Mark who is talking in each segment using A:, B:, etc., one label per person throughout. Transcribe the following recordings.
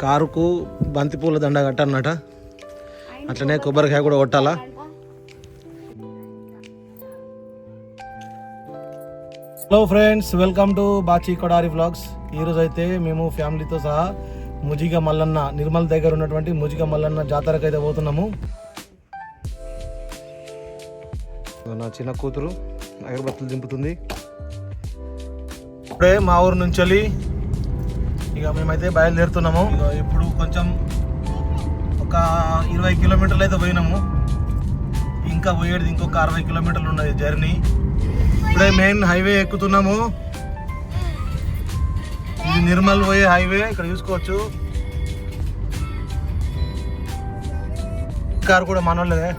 A: కారుకు బంతిపూల దండ కట్టన్నట అట్లనే కొబ్బరికాయ కూడా కొట్టాలా? Hello friends welcome to Bachi Kodari vlogs ఈరోజు అయితే మేము ఫ్యామిలీతో సహా ముజిగ మల్లన్న నిర్మల్ దగ్గర ఉన్నటువంటి ముజిగ మల్లన్న జాతరకు అయితే పోతున్నాము. నా చిన్న కూతురు అగరబత్తులు దింపుతుంది. ఇప్పుడే మా ఊరు నుంచి వెళ్ళి ఇక మేమైతే బయలుదేరుతున్నాము. ఇక ఇప్పుడు కొంచెం ఒక ఇరవై కిలోమీటర్లు అయితే పోయినాము. ఇంకా పోయేది ఇంకొక అరవై కిలోమీటర్లు ఉన్నది జర్నీ. ఇప్పుడే మెయిన్ హైవే ఎక్కుతున్నాము. ఇది నిర్మల్ పోయే హైవే ఇక్కడ చూసుకోవచ్చు. కారు కూడా మనోళ్ళదే.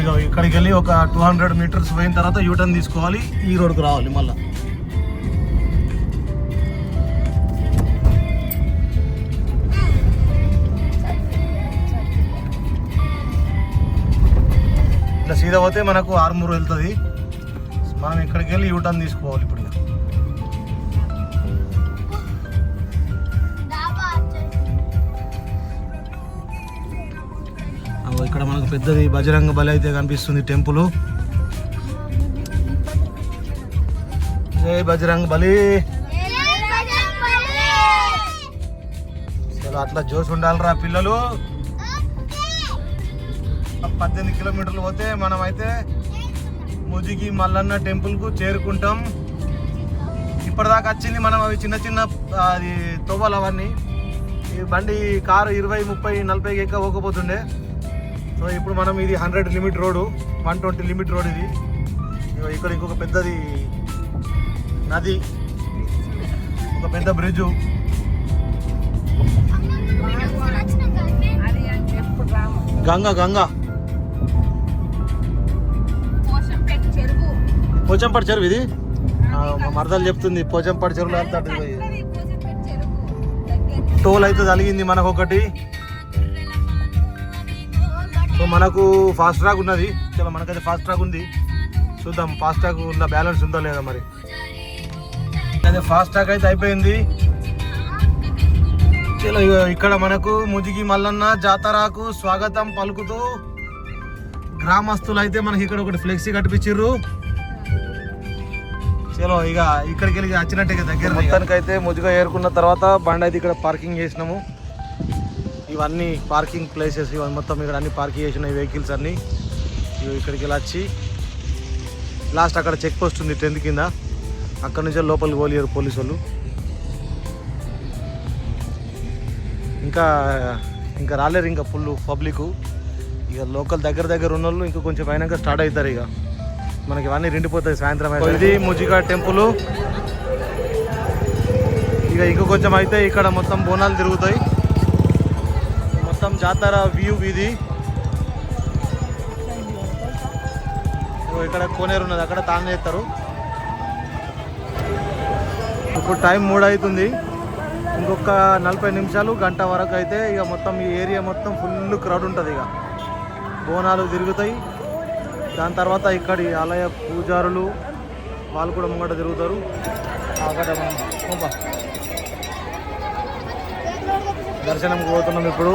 A: ఇక ఇక్కడికి వెళ్ళి ఒక టూ హండ్రెడ్ మీటర్స్ పోయిన తర్వాత యూటర్న్ తీసుకోవాలి ఈ రోడ్కి రావాలి మళ్ళీ. ఇట్లా సీదా పోతే మనకు ఆర్మూర్ వెళ్తుంది. మనం ఇక్కడికి వెళ్ళి యూటర్న్ తీసుకోవాలి ఇప్పుడు ఇక్కడ మనకు పెద్దది బజరంగ బలి అయితే కనిపిస్తుంది టెంపుల్. జై బజరంగ బలి. అట్లా జోష్ ఉండాలిరా పిల్లలు. పద్దెనిమిది కిలోమీటర్లు పోతే మనం అయితే ముజిగి మల్లన్న టెంపుల్కు చేరుకుంటాం. ఇప్పటిదాకా వచ్చింది మనం అవి చిన్న చిన్న అది తోవలు అవన్నీ ఈ బండి కారు ఇరవై ముప్పై నలభై ఎక్క పోకపోతుండే సో ఇప్పుడు మనం ఇది hundred limit road one twenty limit road ఇది. ఇక్కడ ఇంకొక పెద్దది నది ఒక పెద్ద బ్రిడ్జు. గంగ గంగ. పోచంపాడు చెరువు. ఇది? మరదలు చెప్తుంది పోచంపాడు చెరువులో
B: దగ్గర
A: టోల్ అయితే తగిలింది మనకు ఒకటి సో మనకు ఫాస్ట్ ట్రాక్ ఉన్నది. చాలా మనకైతే ఫాస్ట్ ట్రాక్ ఉంది. చూద్దాం ఫాస్ట్ ట్రాక్ ఉన్న బ్యాలెన్స్ ఉందో లేదా మరి. అదే ఫాస్ట్ ట్రాక్ అయితే అయిపోయింది. చలో ఇక్కడ మనకు ముజిగి మల్లన్న జాతరకు స్వాగతం పలుకుతూ గ్రామస్తులు అయితే మనకి ఇక్కడ ఒకటి ఫ్లెక్సీ కట్టించిర్రు చలో ఇక ఇక్కడికి వెళ్ళి వచ్చినట్టే ఇక దగ్గర మొత్తానికి అయితే ముజిగా ఏరుకున్న తర్వాత బండి అయితే ఇక్కడ పార్కింగ్ చేసినాము. ఇవన్నీ పార్కింగ్ ప్లేసెస్ ఇవన్నీ మొత్తం ఇక్కడ అన్ని పార్కింగ్ చేసిన వెహికల్స్ అన్నీ. ఇవి ఇక్కడికి వెళ్ళి వచ్చి లాస్ట్ అక్కడ చెక్ పోస్ట్ ఉంది టెన్త్ కింద. అక్కడ నుంచే లోపలికి పోలేరు పోలీసు వాళ్ళు ఇంకా ఇంకా రాలేరు ఇంకా ఫుల్ పబ్లిక్ ఇక లోకల్ దగ్గర దగ్గర ఉన్న వాళ్ళు ఇంకా కొంచెం అయినాక స్టార్ట్ అవుతారు ఇక. మనకి ఇవన్నీ రెండిపోతాయి సాయంత్రం అయితే. ఇది ముజిగా టెంపుల్. ఇక ఇంక కొంచెం అయితే ఇక్కడ మొత్తం బోనాలు తిరుగుతాయి. మొత్తం జాతర వ్యూ ఇది. ఇక్కడ కోనేరు ఉన్నది అక్కడ తాను చేస్తారు ఇప్పుడు టైం మూడు అవుతుంది. ఇంకొక నలభై నిమిషాలు గంట వరకు అయితే ఇక మొత్తం ఈ ఏరియా మొత్తం ఫుల్ క్రౌడ్ ఉంటుంది ఇక. బోనాలు తిరుగుతాయి. దాని తర్వాత ఇక్కడి ఆలయ పూజారులు వాళ్ళు కూడా ముంగట తిరుగుతారు. అక్కడ దర్శనంకి పోతున్నాం ఇప్పుడు.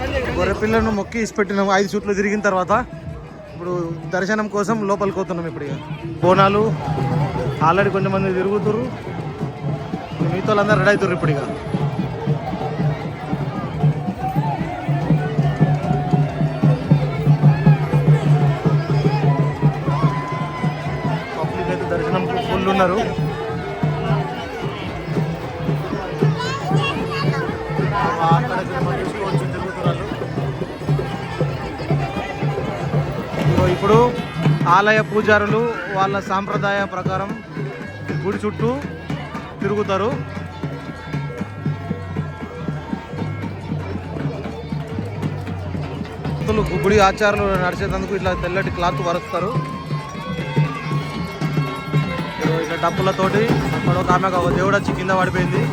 A: పోతుంది గొర్రె పిల్లను మొక్కి ఇసి పెట్టినాము ఐదు చుట్లు తిరిగిన తర్వాత ఇప్పుడు దర్శనం కోసం లోపలికి పోతున్నాం ఇప్పుడు ఇక. బోనాలు ఆల్రెడీ కొంతమంది తిరుగుతురు మిగతా వాళ్ళందరూ రెడీ అవుతారు ఇప్పుడు ఇక. పబ్లిక్ అయితే దర్శనం ఫుల్ ఉన్నారు. అక్కడ ఇప్పుడు ఆలయ పూజారులు వాళ్ళ సాంప్రదాయ ప్రకారం గుడి చుట్టూ తిరుగుతారు. గుడి ఆచారాలు నడిచేటందుకు ఇట్లా తెల్లటి క్లాత్ వరుస్తారు. ఇట్లా డప్పులతోటి ఒక ఆమె ఒక దేవుడు వచ్చి కింద పడిపోయింది.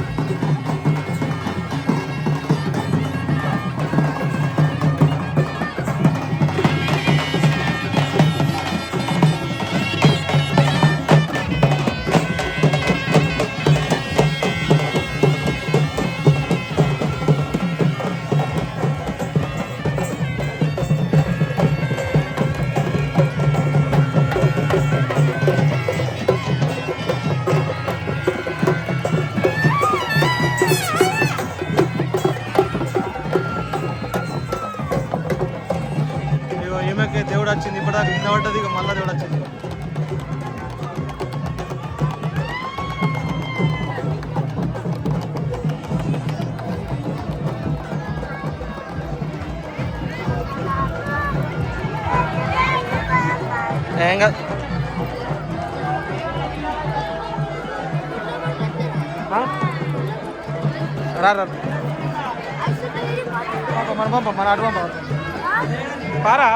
A: ఏం కాదు ఆ? రా రా పంప, మన పంప మన అటు పంప పారా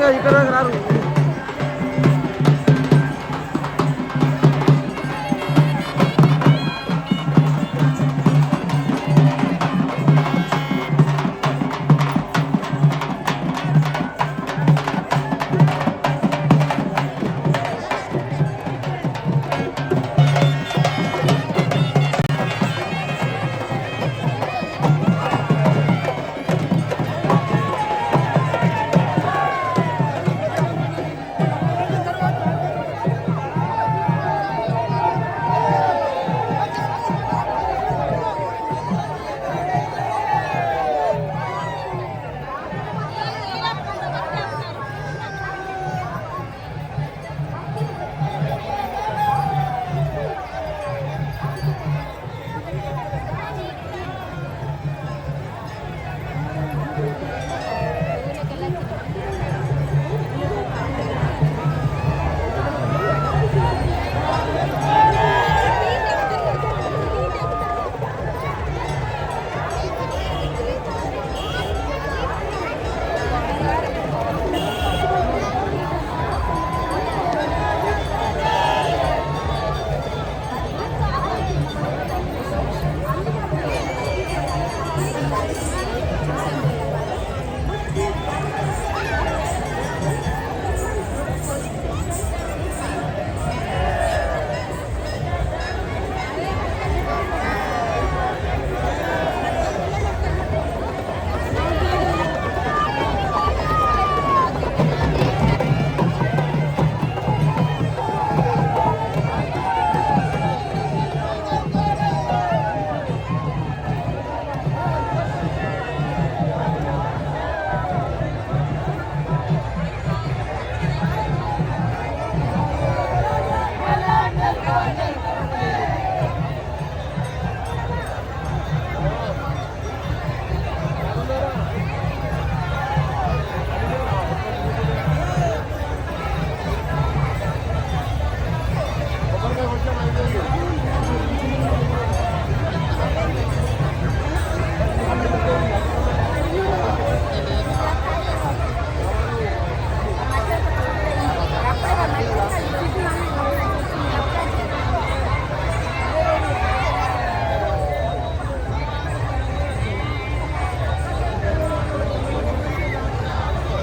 A: మన ఇక్కడ రారు.